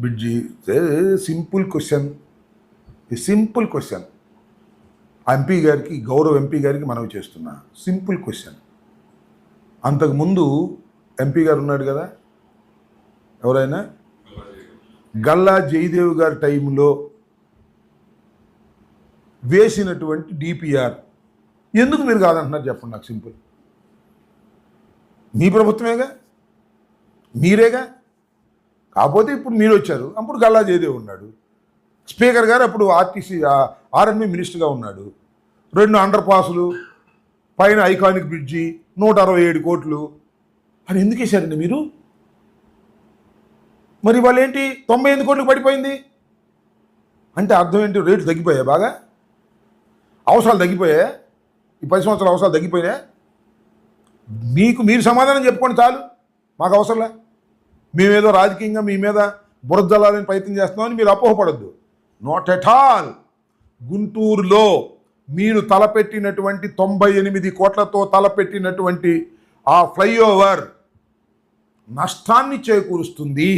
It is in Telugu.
Bridge simple question simple question MP గారికి గౌరవ ఎంపీ గారికి మనవి చేస్తున్నా. సింపుల్ క్వశ్చన్ అంతకుముందు ఎంపీ గారు ఉన్నాడు కదా? ఎవరైనా? గల్లా జయదేవ్ గారి టైంలో వేసినటువంటి డిపిఆర్ ఎందుకు మీరు కాదంటున్నారు చెప్పండి నాకు సింపుల్. మీ ప్రభుత్వమేగా? మీరేగా? కాకపోతే ఇప్పుడు మీరు వచ్చారు అప్పుడు గల్లా జయదేవ్ ఉన్నాడు. స్పీకర్ గారు అప్పుడు ఆర్టీసీ ఆర్ఎన్బి మినిస్టర్గా ఉన్నాడు. రెండు అండర్ పాసులు పైన ఐకానిక్ బ్రిడ్జి నూట అరవై ఏడు కోట్లు. అని ఎందుకు వేశారండి మీరు? మరి వాళ్ళు ఏంటి? తొంభై ఎనిమిది కోట్లు పడిపోయింది. అంటే అర్థం ఏంటి? రేటు తగ్గిపోయాయి బాగా? అవసరాలు తగ్గిపోయాయి? ఈ పది సంవత్సరాల అవసరాలు తగ్గిపోయినాయా? మీకు మీరు సమాధానం చెప్పుకోండి చాలు. మాకు అవసరంలే. మేమేదో రాజకీయంగా మీ మీద బురదలాలని ప్రయత్నం చేస్తున్నామని మీరు అపోహపడద్దు. నాట్ ఎట్ ఆల్ గుంటూరులో మీరు తలపెట్టినటువంటి తొంభై ఎనిమిది కోట్లతో తలపెట్టినటువంటి ఆ ఫ్లైఓవర్ నష్టాన్ని చేకూరుస్తుంది.